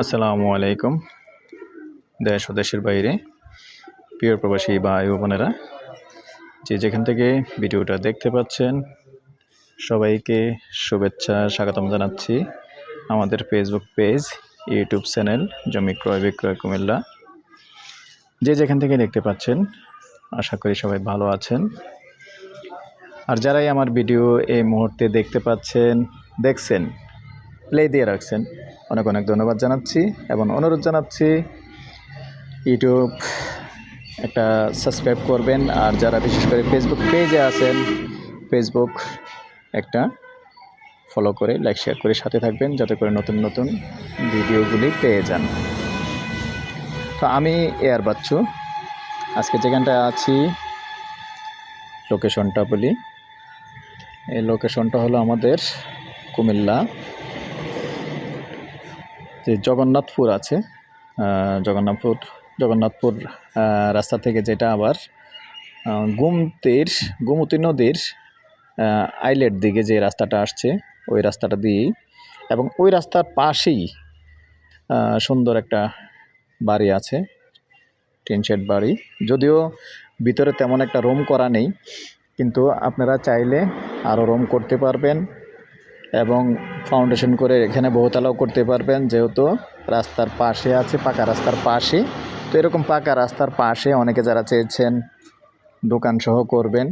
আসসালামু আলাইকুম, দেশ ও দেশের বাইরে। প্রিয় প্রবাসী ভাই ও বোনেরা, যে যেখান থেকে ভিডিওটা দেখতে পাচ্ছেন, সবাইকে শুভেচ্ছা, স্বাগতম জানাচ্ছি আমাদের ফেসবুক পেজ ইউটিউব চ্যানেল জমি ক্রয়, বিক্রয়, কুমিল্লা। যে যেখান থেকে দেখতে পাচ্ছেন, আশা করি সবাই ভালো আছেন। আর যারাই আমার ভিডিও এই মুহূর্তে দেখতে পাচ্ছেন, দেখছেন প্লে দিয়ে রাখছেন অনেক অনেক ধন্যবাদ জানাচ্ছি এবং অনুরোধ জানাচ্ছি ইউটিউব একটা সাবস্ক্রাইব করবেন আর যারা বিশেষ করে ফেসবুক পেজে আছেন ফেসবুক একটা ফলো করে লাইক শেয়ার করে সাথে থাকবেন যাতে করে নতুন নতুন ভিডিওগুলি পেয়ে যান। তো আমি এয়ার বাচ্চু। আজকে যেখানটায় আছি লোকেশনটা বলি। এই লোকেশনটা হলো আমাদের কুমিল্লা। যে জগন্নাথপুর আছে জগন্নাথপুর জগন্নাথপুর রাস্তা থেকে যেটা আবার গুমতির, গোমতী নদীর আইলেট দিকে যে রাস্তাটা আসছে, ওই রাস্তাটা দিয়েই এবং ওই রাস্তার পাশেই সুন্দর একটা বাড়ি আছে, টিন শেড বাড়ি। যদিও ভিতরে তেমন একটা রুম করা নেই, কিন্তু আপনারা চাইলে আরও রুম করতে পারবেন। এবং ফাউন্ডেশন করে এখানে বহুতলাও করতে পারবেন, যেহেতু রাস্তার পাশে আছে, পাকা রাস্তার পাশে। তো এরকম পাকা রাস্তার পাশে অনেকে যারা চেয়েছেন দোকান সহ করবেন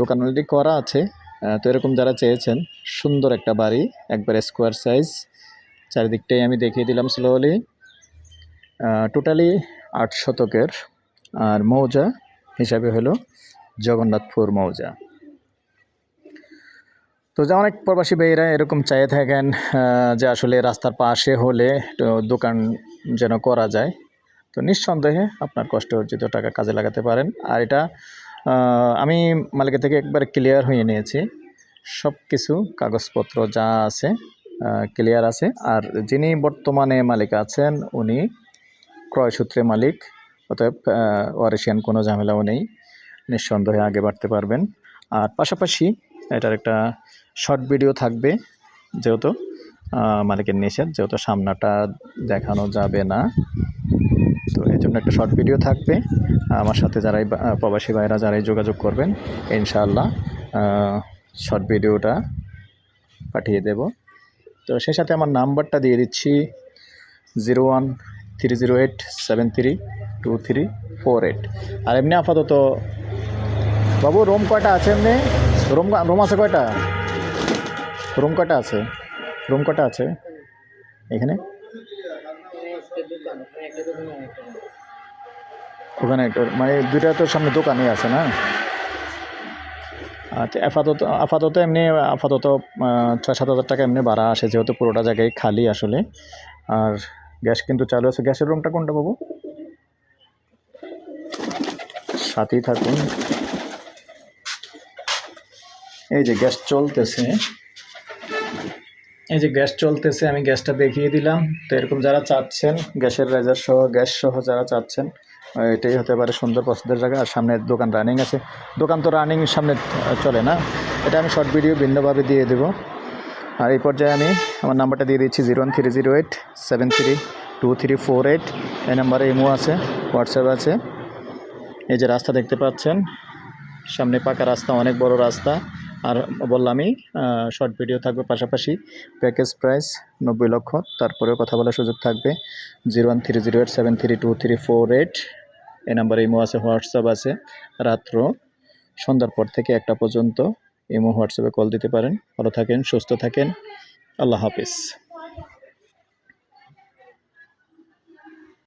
দোকান অলরেডি করা আছে। তো এরকম যারা চেয়েছেন, সুন্দর একটা বাড়ি, একবার স্কোয়ার সাইজ চারিদিকটাই আমি দেখিয়ে দিলাম স্লোলি টোটালি আট শতকের, আর মৌজা হিসাবে হলো জগন্নাথপুর মৌজা। তো যে অনেক প্রবাসী ভাইয়েরা এরকম চাইয়ে থাকেন যে আসলে রাস্তার পাশে হলে দোকান যেন করা যায়। তো নিঃসন্দেহে আপনার কষ্ট অর্জিত টাকা কাজে লাগাতে পারেন। আর এটা আমি মালিকের থেকে একবার ক্লিয়ার হয়ে নিয়েছি। সব কিছু কাগজপত্র যা আছে ক্লিয়ার আছে। আর যিনি বর্তমানে মালিক আছেন, উনি ক্রয়সূত্রে মালিক, অতএব ওয়ারেশিয়ান কোনো ঝামেলাও নেই। নিঃসন্দেহে আগে বাড়তে পারবেন। আর পাশাপাশি এটার একটা শর্ট ভিডিও থাকবে, যেহেতু মালিকের নিষেধ, যেহেতু সামনাটা দেখানো যাবে না। তো এই জন্য একটা শর্ট ভিডিও থাকবে। আমার সাথে যারাই প্রবাসী ভাইরা যারাই যোগাযোগ করবেন, ইনশাআল্লাহ শর্ট ভিডিওটা পাঠিয়ে দেব। তো সেই সাথে আমার নাম্বারটা দিয়ে দিচ্ছি zero one three zero eight seven three two three four eight আর এমনি আপাতত, বাবু রুম কয়টা আছে এমনি? রুম রুম আছে কয়টা? রুম কয়টা আছে? রুম কয়টা আছে? এখানে? ওখানে মানে দুইটা তো সামনে দোকানই আছে না? আচ্ছা আপাতত আপাতত এমনি, আপাতত ছয় সাত হাজার টাকা এমনি ভাড়া আসে, যেহেতু পুরোটা জায়গায় খালি আসলে। আর গ্যাস কিন্তু চালু আছে। গ্যাসের রুমটা কোনটা পাবো? সাথেই থাকুন। এই যে গ্যাস চলতেছে। এই যে গ্যাস চলতেছে, আমি গ্যাসটা দেখিয়ে দিলাম। তো এরকম যারা চাচ্ছেন, গ্যাসের রেজার সহ, গ্যাস সহ যারা চাচ্ছেন এটাই হতে পারে সুন্দর পছন্দের জায়গা। আর সামনে দোকান রানিং আছে। দোকান তো রানিং সামনে চলে না? এটা আমি শর্ট ভিডিও ভিন্নভাবে দিয়ে দেবো। আর এই পর্যায়ে আমি আমার নাম্বারটা দিয়ে দিচ্ছি zero one three zero eight seven three two three four eight এই নাম্বারে ইমো আছে হোয়াটসঅ্যাপ আছে। এই যে রাস্তা দেখতে পাচ্ছেন, সামনে পাকা রাস্তা, অনেক বড় রাস্তা। আর বললামই শর্ট ভিডিও থাকবে পাশাপাশি প্যাকেজ প্রাইস নব্বই লক্ষ, তারপরেও কথা বলার সুযোগ থাকবে। Zero one three zero eight seven three two three four eight এই নাম্বারে ইমো আছে, হোয়াটসঅ্যাপ আছে। রাত্র সন্ধ্যার পর থেকে একটা পর্যন্ত ইমো হোয়াটসঅ্যাপে কল দিতে পারেন। ভালো থাকেন, সুস্থ থাকেন। আল্লাহ হাফিজ।